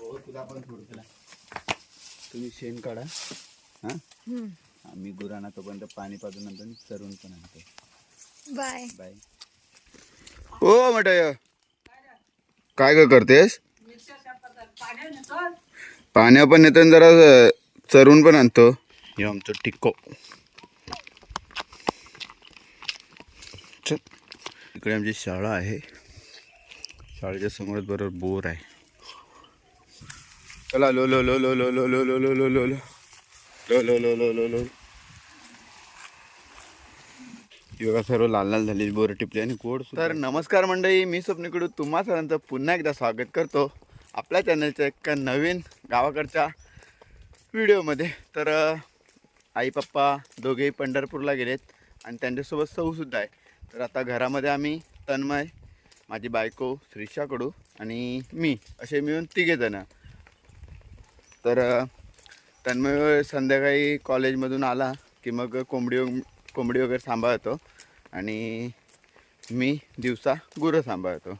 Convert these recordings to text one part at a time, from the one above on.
हो तुला पण सोडतो तुम्ही शेण काढा. हा? आम्ही गुरांना तोपर्यंत पाणी पाजून नंतर चरून पण आणतो. बाय. बाय. ओ मटय. काय ग करतेस? पाण्या पण येतो जरा चरून पण आणतो. हे आमचं टिक्को. इकडे आमची शाळा आहे. शाळेच्या समोरच बरोबर बोर आहे. चला लो लो लो लो लो लो लो लो लो लो लो लो लो लो लो लो लो लो ही बघा सर्व लाल लाल झालेली बोरं टिपली आणि गोड तर नमस्कार मंडळी मी स्वप्नीकडू तुम्हा सर्वांचं पुन्हा एकदा स्वागत करतो आपल्या चॅनलच्या एका नवीन गावाकडच्या व्हिडिओमध्ये तर आई पप्पा दोघेही पंढरपूरला गेलेत आणि त्यांच्यासोबत सऊसुद्धा आहे तर आता घरामध्ये आम्ही तन्मय माझी बायको श्रीषाकडू आणि मी असे मिळून तिघेजणं तर तन्मय संध्याकाळी कॉलेजमधून आला की मग कोंबडी कोंबडी वगैरे सांभाळतो आणि मी दिवसा गुरं सांभाळतो.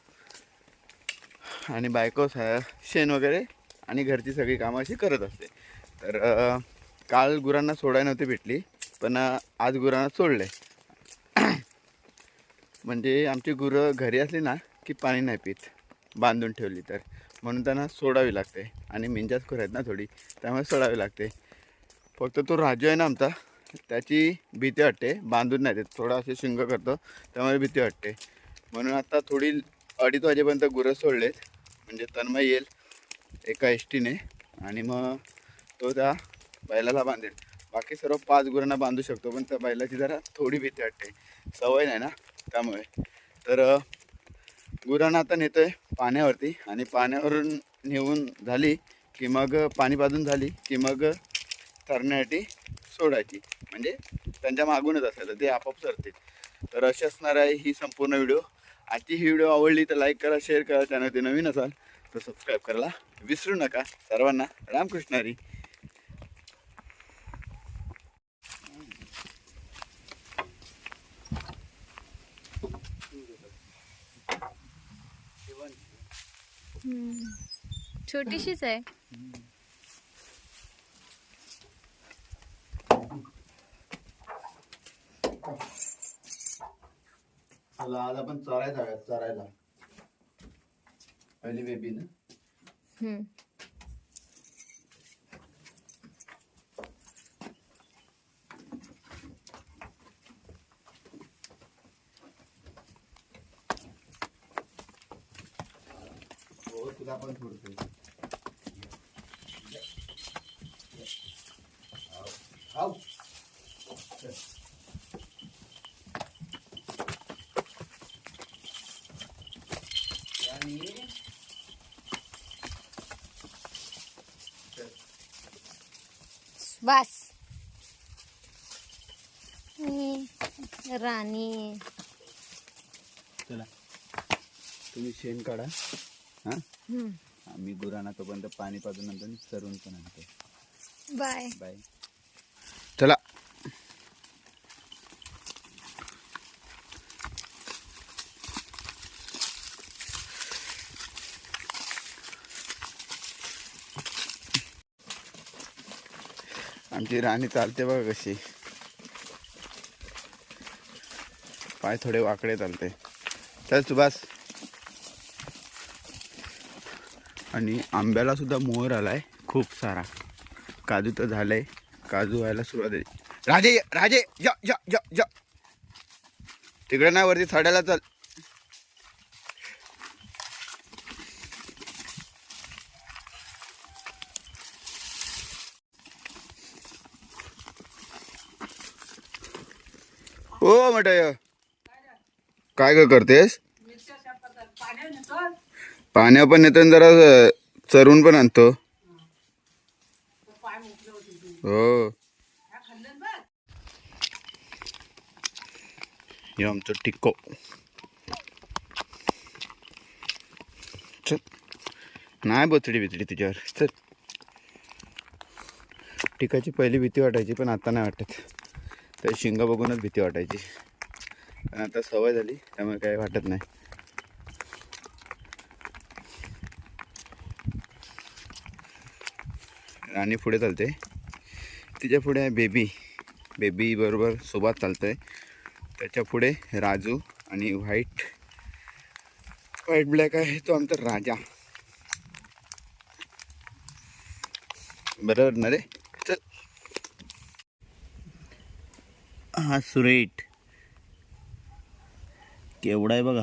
आणि बायको स- शेण वगैरे आणि घरची सगळी कामं अशी करत असते. तर काल गुरांना सोडायला नव्हती भेटली पण आज गुरांना सोडले. म्हणजे आमची गुरं घरी असली ना की पाणी नाही पित. बांधून ठेवली तर. म्हणून त्यांना सोडावी लागते. आणि मिंजाच खोर आहेत ना थोडी त्यामुळे सोडावी लागते. फक्त तो राजू आहे ना आमचा त्याची भीती वाटते. बांधून नाही देत. थोडा असे शिंग करतो त्यामुळे भीती वाटते. म्हणून आता थोडी अडीच वाजेपर्यंत गुरं सोडलेत. म्हणजे तन्मय येईल एका एसटीने. आणि मग तो त्या बैलाला बांधेल. बाकी सर्व पाच गुरांना बांधू शकतो. पण त्या बैलाची जरा थोडी भीती वाटते. सवय नाही ना त्यामुळे. तर गुरांना आता आहे पाण्यावरती आणि पाण्यावरून नेऊन झाली की मग पाणी पाजून झाली की मग तरण्यासाठी सोडायची. म्हणजे त्यांच्या मागूनच असायचं ते आपोआप सरतील. तर अशी असणार आहे ही संपूर्ण व्हिडिओ. आजची ही व्हिडिओ आवडली तर लाईक करा शेअर करा चॅनल ते नवीन असाल तर सबस्क्राईब करायला विसरू नका. सर्वांना रामकृष्ण छोटीशीच आहे. चला आज आपण चरायला जाऊया चरायला. पहिली बेबी ना हम्म. हो तुला आणि बस राणी. चला. तुम्ही शेण काढा. हा? आम्ही गुरांना तोपर्यंत पाणी पाजून नंतर चरून पण आणतो. बाय. बाय. चला. आमची राणी चालते बघा कशी. पाय थोडे वाकडे चालते. चल सुभाष. आणि आंब्याला सुद्धा मोहर आलाय. खूप सारा. काजू तर झालंय. काजू व्हायला सुरुवात आहे राजे राजे या या या या तिकडे नाही वरती साड्याला चाल. हो म्हटय काय ग करतेस? पाण्या पण येतो आणि जरा चरून पण आणतो. हो. हे आमचं टिक्को. चल. नाही बोचडी बिचडी तुझ्यावर चल. टिकाची पहिली भीती वाटायची पण आता नाही वाटत. तर शिंग बघूनच भीती वाटायची. पण आता सवय झाली त्यामुळे काही वाटत नाही. आणि पुढे चालते. तिच्या पुढे आहे बेबी. बेबी बरोबर सोबत चालतंय. त्याच्या पुढे राजू आणि व्हाईट. व्हाईट ब्लॅक आहे तो आमचा राजा. बरोबर ना रे चल. हा सुरेट. केवढा आहे बघा.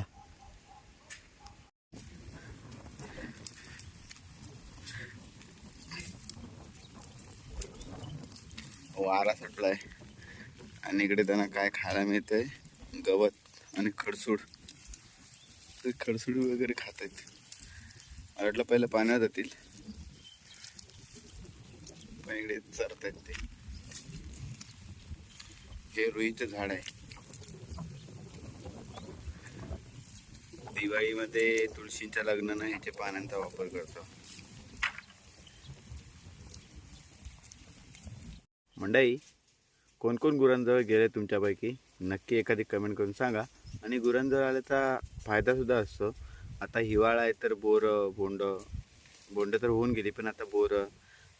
वारा सुटलाय आणि इकडे त्यांना काय खायला मिळतंय? गवत आणि खडसूड ते खडसूड वगैरे खात आहेत मला वाटलं पहिलं पाण्यात जातील. पण इकडे चरत आहेत ते. हे रुईचं झाड आहे. दिवाळीमध्ये तुळशीच्या लग्नानं ह्याच्या पानांचा वापर करतो. मंडई कोणकोण गुरांजवळ गेले तुमच्यापैकी? नक्की एखादी कमेंट करून सांगा. आणि गुरांजवळ आल्याचा फायदासुद्धा असतो. आता हिवाळा आहे तर बोरं बोंड बोंड तर होऊन गेली पण आता बोरं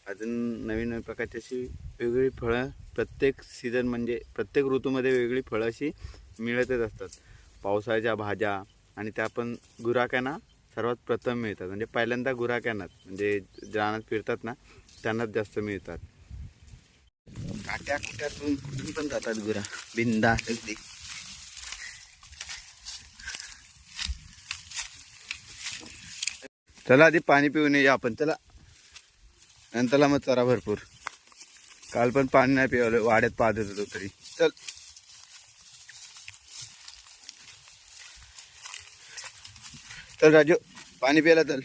अजून नवीन नवीन प्रकारची अशी वेगवेगळी फळं प्रत्येक सीझन म्हणजे प्रत्येक ऋतूमध्ये वेगळी फळं अशी मिळतच असतात. पावसाळ्याच्या भाज्या आणि त्या पण गुराक्यांना सर्वात प्रथम मिळतात. म्हणजे पहिल्यांदा गुराक्यांनाच म्हणजे रानात फिरतात ना त्यांनाच जास्त मिळतात. काट्या कुट्यातून कुठून पण जातात गुरा. बिंदा अगदी चला आधी पाणी पिऊन येऊया आपण चला. नंतरला मग चरा भरपूर. काल पण पाणी नाही पिवलं वाड्यात पाहत होतो तरी. चल. चल राजू पाणी प्यायला चल.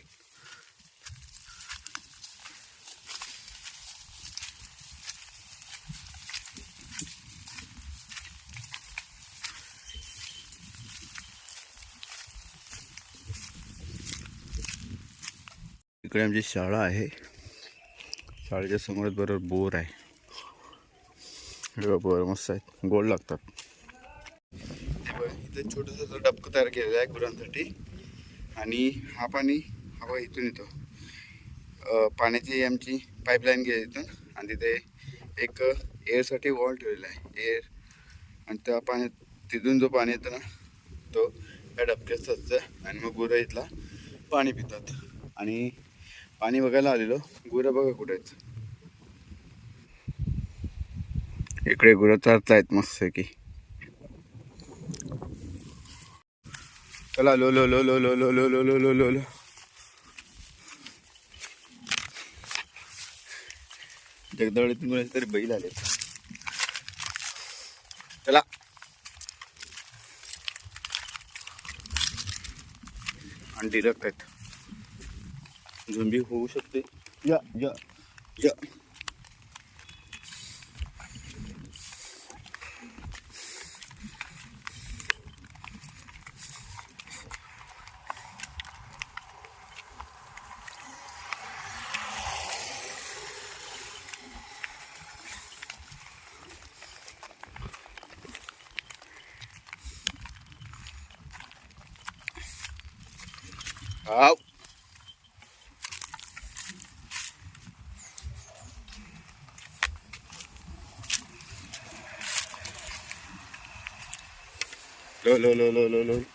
इकडे आमची शाळा आहे. शाळेच्या समोरच बरोबर बोर आहे. बोर मस्त आहेत. गोड लागतात. इथे छोटंसं डबकं तयार केलेलं आहे गुरांसाठी. आणि हा पाणी हवा इथून येतो. पाण्याची आमची पाईपलाईन गेली इथून. आणि तिथे एक एअरसाठी वॉल ठेवलेला आहे. एअर आणि त्या पाण्यात तिथून जो पाणी येतं ना तो या डबक्यात सजतं आणि मग गुरं इथला पाणी पितात. आणि पाणी बघायला आलेलो गुरं बघा कुठे आहेत इकडे गुरं चरतायत मस्त की चला लो लो लो लो लो लो लो लो लो लो लो लो जगदवळीतून कोणाचे तरी बैल आले चला आणि डिरक्ट आहेत 준비해보셨대? 야, 야, 야. Out. lo, lo, lo, lo, lo.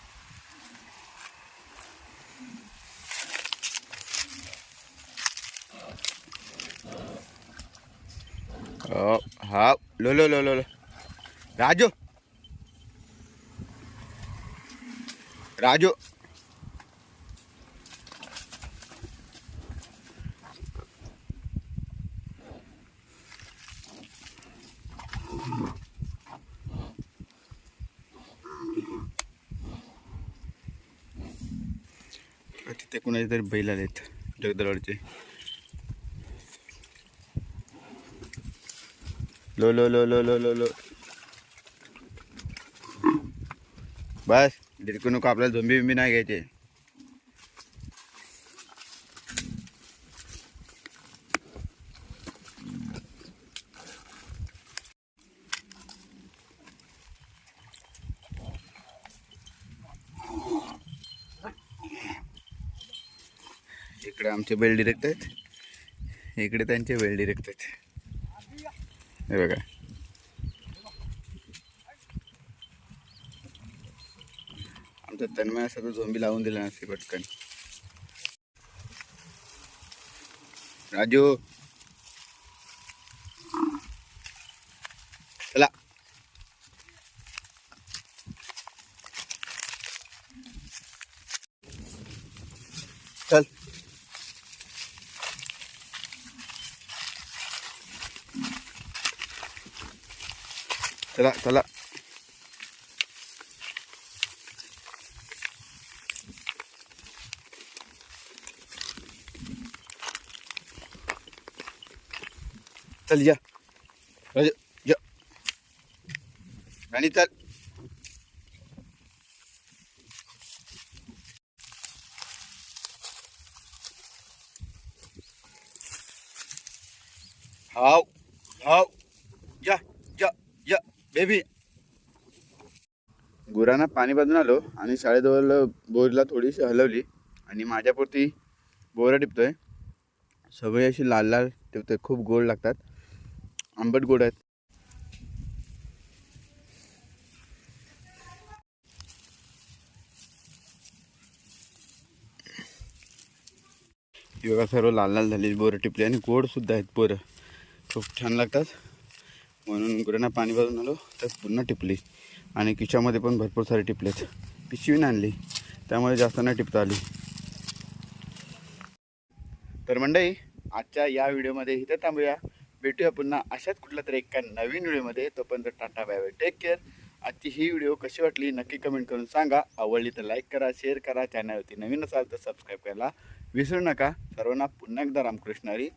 Oh, oh, lo, lo, lo, lo, ते कुणाचे तरी बैल आलेत जगदलवाडचे लो लो लो लो लो लो लो. बस डिरकू नको आपल्याला झोंबी बिंबी नाही घ्यायचे. इकडे आमचे बैल डिरेक्ट आहेत. इकडे त्यांचे वेल्डी डिरेक्ट आहेत. हे बघा. आमचा तन्मय असा तर झोंबी लावून दिला नसते पटकन. राजू. चला. चला चला चल या राजू या राणी चल हाव हाव या या या बेबी गुरांना पाणी बांधून आलो आणि शाळेजवळ बोरला थोडीशी हलवली आणि माझ्यापुरती बोरं टिपतोय. सगळी अशी लाल लाल टिपतोय. खूप गोड लागतात. आंबट गोड आहेत. योगा सर्व लाल लाल झालेली बोरं टिपली आणि गोडसुद्धा आहेत बोरं. खूप छान लागतात. म्हणून गुरांना पाणी भरून आलो तर पुन्हा टिपली. आणि किच्यामध्ये पण भरपूर सारे टिपलेत. पिशवी आणली त्यामुळे जास्त नाही टिपता आली. तर मंडई आजच्या या व्हिडिओमध्ये इथे थांबूया. भेटूया पुन्हा अशाच कुठल्या तरी एका नवीन व्हिडिओमध्ये. तोपर्यंत tata bye bye take care आजची ही व्हिडिओ कशी वाटली नक्की कमेंट करून सांगा. आवडली तर लाईक करा शेअर करा. चॅनलवरती नवीन असाल तर सबस्क्राईब करायला विसरू नका. सर्वांना पुन्हा एकदा रामकृष्णारी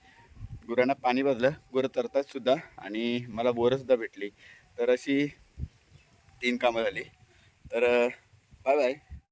गुरांना पाणी भाजलं गुरं तरतात सुद्धा आणि मला बोरंसुद्धा भेटली. तर अशी तीन कामं झाली. तर बाय बाय